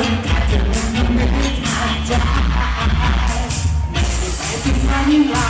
นข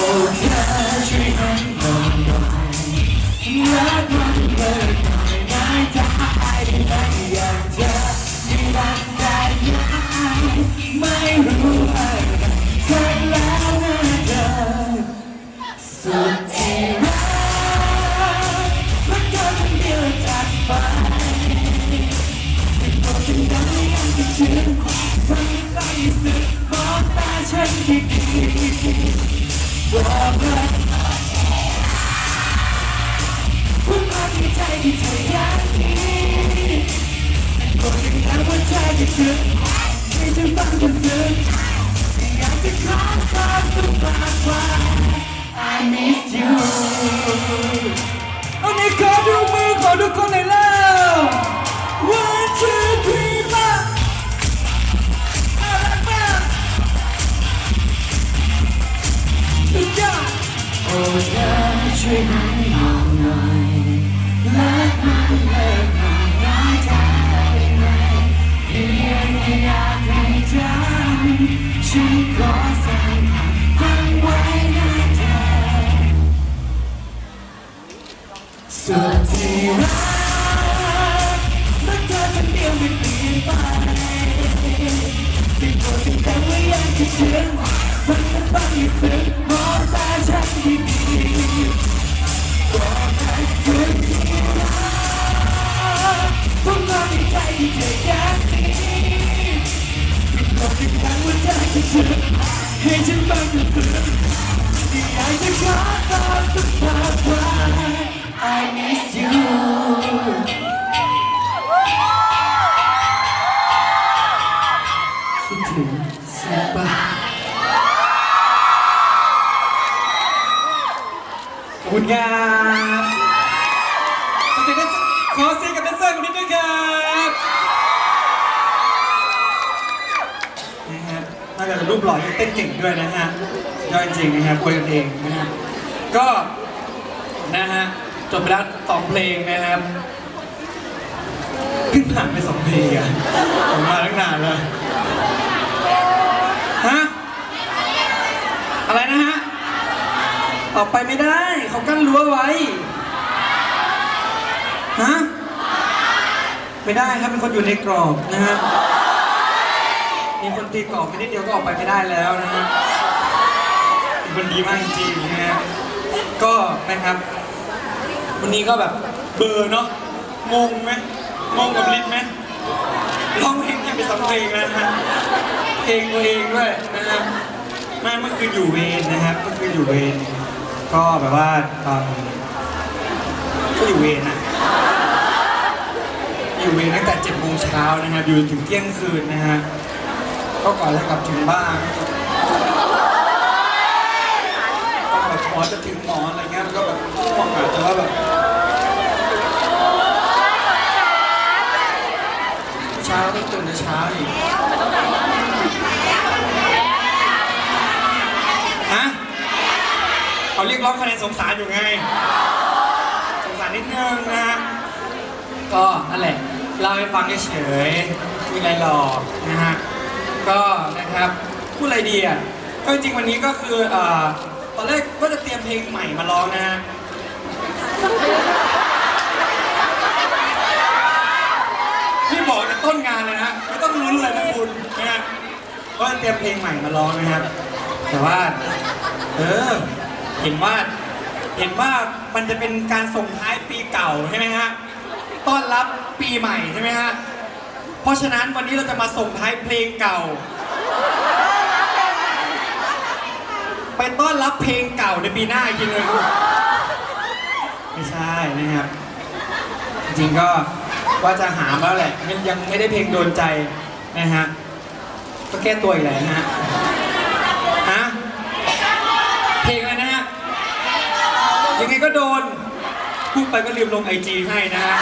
Oh, can I dream of you? Not one word. ไม่รู้อะไรเธอแล้วนะเธอสุดที่รักรักเธอคนเดียวจากไปฉันยังไม่ยังคิดถึงเธอม่ต้องรู้สึกมองตาฉันดีๆบอกว่าพูดมาที่ใจที่เธออยากมีบอกฉันได้ว่าเธอฉันฟังจนซึ้งอยากจะขอความสุขมากกว่า I miss you เอาในขอดูมือขอดูคนหน่อยแล้ว One two three มาน่ารักมากสุดยอมอ งหน่อยเลิ ฉันขอสั่งคำฟังไว้นะเธอสุดที่รักรักเธอคนเดียวไม่เปลี่ยนไปที่โปรดติดตามไว้ยังคิดถึงมันจะต้องมีสึกมองตาฉันดี ครับขอเสียงแดนเซอร์ขอเสียงกับแดนเซอร์คนนี้ด้วยครับนะฮะนอกจากจะรูปหล่อยังเต้นเก่งด้วยนะฮะยอดจริงนะฮะคุยกันเองนะฮะก็นะฮะจบไปแล้วสองเพลงนะครับเพิ่งผ่านไปสองเพลงอะผมมาตั้งนานแล้วฮะอะไรนะฮะ ออกไปไม่ได้ เขากั้นรั้วไว้ ฮะ ไม่ได้ครับเป็นคนอยู่ในกรอบนะฮะ มีคนตีกรอบไปนิดเดียวก็ออกไปไม่ได้แล้วนะฮะเป็นคนดีมากจริงๆนะฮะ ก็นะครับ วันนี้ก็แบบเบอร์เนาะ งงไหมงงกับลิศไหมร้องเพลงที่ไปสองเพลงแล้วนะฮะ เพลงตัวเองด้วยนะฮะไม่เมื่อคืนอยู่เวรนะครับเมื่อคืนอยู่เวร ก็แบบว่าตอนก็อยู่เวรนะอยู่เวรตั้งแต่เจ็ดโมงเช้านะครับ อยู่ถึงเที่ยงคืนนะฮะก็ก่อนจะกลับถึงบ้านก็แบบหมอจะถึงหมออะไรเงี้ยก็แบบง่วงอะแต่ว่าแบบเช้าต้องตื่นแต่เช้าอีกฮะ เขาเรียกร้องคะแนนสงสารอยู่ไง สงสารนิดนึงนะ ก็นั่นแหละเล่าให้ฟังเฉยๆมีอะไรหรอกนะฮะ ก็นะครับพูดอะไรดีอะก็จริงๆวันนี้ก็คือเอ่อตอนแรกก็จะเตรียมเพลงใหม่มาร้องนะฮะ พี่บอกแต่ต้นงานเลยนะไม่ต้องลุ้นเลยนะคุณนะฮะว่าเตรียมเพลงใหม่มาร้องนะครับแต่ว่า เออ เห็นว่าเห็นว่ามันจะเป็นการส่งท้ายปีเก่าใช่ไหมฮะต้อนรับปีใหม่ใช่ไหมฮะเพราะฉะนั้นวันนี้เราจะมาส่งท้ายเพลงเก่า ไปต้อนรับเพลงเก่าในปีหน้าอีกทีหนึงไม่ใช่นะครับ จริงก็ว่าจะหามาแล้วแหละมันยังไม่ได้เพลงโดนใจนะฮะก็แก้ตัวอีกแล้วนะฮะฮะ เพลงอะไรนะฮะ ยังไง ก็โดน พูดไปก็ลืมลงไอจีให้นะฮะ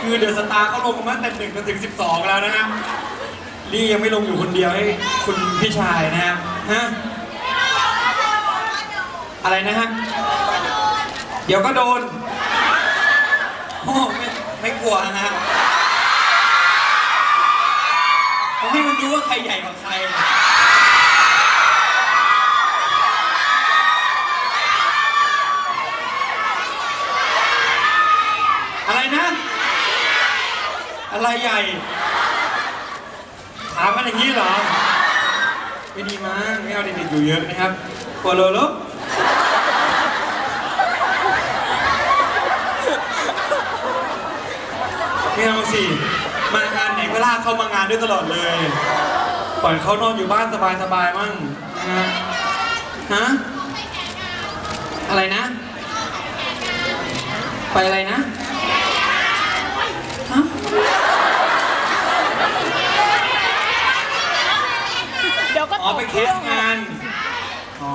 คือเดอะสตาร์เขาลงมาตั้งแต่หนึ่งจนถึงสิบสองแล้วนะฮะลี่ยังไม่ลงอยู่คนเดียวให้คุณพี่ชายนะฮะฮะอะไรนะฮะ เดี๋ยวก็โดนโอ้ไม่ไม่กลัวนะฮะ ผมให้มันรู้ว่าใครใหญ่กว่าใคร อะไรนะ อะไรใหญ่ ถามมันอย่างนี้เหรอ ไม่ดีมั้งไม่เอาเด็กๆอยู่เยอะนะครับกลัวโลโลไม่เอาสิ มางานไหนก็ลากเข้ามางานด้วยตลอดเลย ปล่อยเขานอนอยู่บ้านสบายๆมั่งนะฮะฮะอะไรนะ ไปอะไรนะฮะเดี๋ยวก็อ๋อตกไปเคสงาน อ๋อ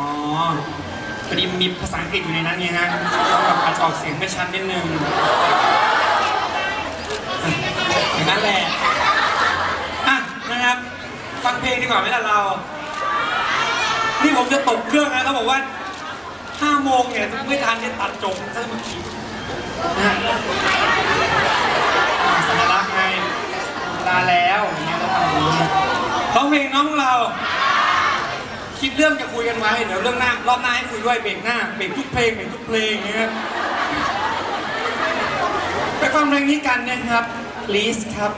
พอดีมีภาษาอังกฤษอยู่ในนั้นไงฮะต้องแบบอาจจะออกเสียงไม่ชัดนิดนึงอย่างนั้นแหละ อะนะครับ ฟัง เพลงดีกว่าไหมล่ะเรา นี่ผมจะตกเครื่องนะเขาบอกว่า5โมงเนี่ยไม่ทันเนี่ยตัดจบซะเมื่อกี้น่าสัญลักษณ์ไงลาแล้วอย่างเงี้ยแล้วทำอย่างนี้ร้องเพลงน้องเรา คิดเรื่องจะคุยกันไว้เดี๋ยวเรื่องหน้ารอบหน้าให้คุยด้วยเบรกหน้าเบรกทุกเพลงเบรกทุกเพลงนะครับไปฟังเพลงนี้กันนะครับ please ครับ